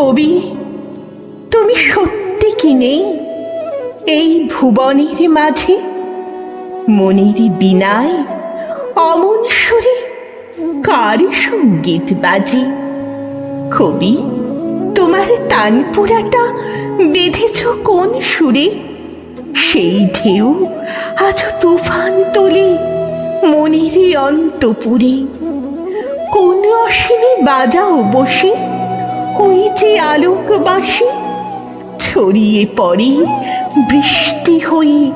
কবি, তুমি সত্যি কি নেই? এই ভুবনের মাঝে, মনের বিনায়, অমন সুরে কার সংগীত বাজে? কবি, তোমার তানপুরাটা বেঁধেছ কোন সুরে? সেই ঢেউ আজ তুফান তোলে মনের অন্তপুরে। কোন অসীমে বাজাও বসে ওই যে আলোক বাসি ছড়িয়ে পড়ে বৃষ্টি হই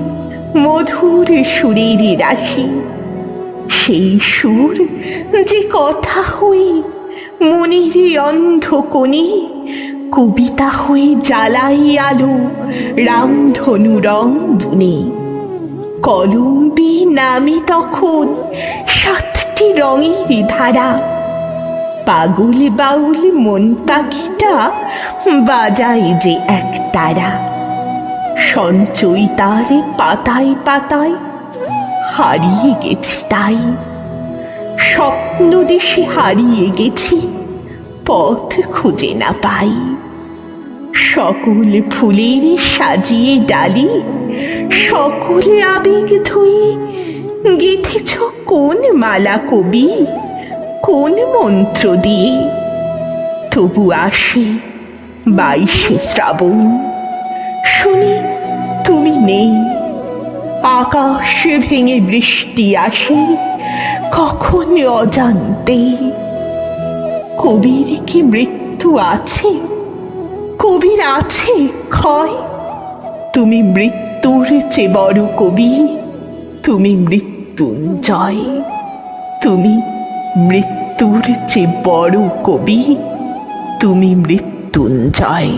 মধুর সুরের রাশি। সেই সুর যে কথা হই মনের অন্ধ কোণে কবিতা হয়ে জ্বালাই আলো রামধনু রং বুনে। কলম্বি নামে তখন সাতটি রঙের ধারা পাগল বাউল মন পাখিটা বাজায় যে এক তারা। সঞ্চয় তার পাতায় পাতায়, হারিয়ে গেছি তাই। স্বপ্ন দেশে হারিয়ে গেছি, পথ খুঁজে না পাই। সকল ফুলের সাজিয়ে ডালি, সকলে আবেগ ধুয়ে গেথেছ কোন মালা কবি? কোন মন্ত্র দিয়ে? তবু আসে বাইশে শ্রাবণ। শুনি, তুমি নেই। আকাশ ভেঙে বৃষ্টি আসে, কখন অজান্তে? কবির কি মৃত্যু আছে? কবির আছে ক্ষয়? তুমি মৃত্যুর চেয়ে বড় কবি, তুমি মৃত্যুঞ্জয়। তুমি মৃত্যুর চেয়ে বড় কবি তুমি মৃত্যুঞ্জয়।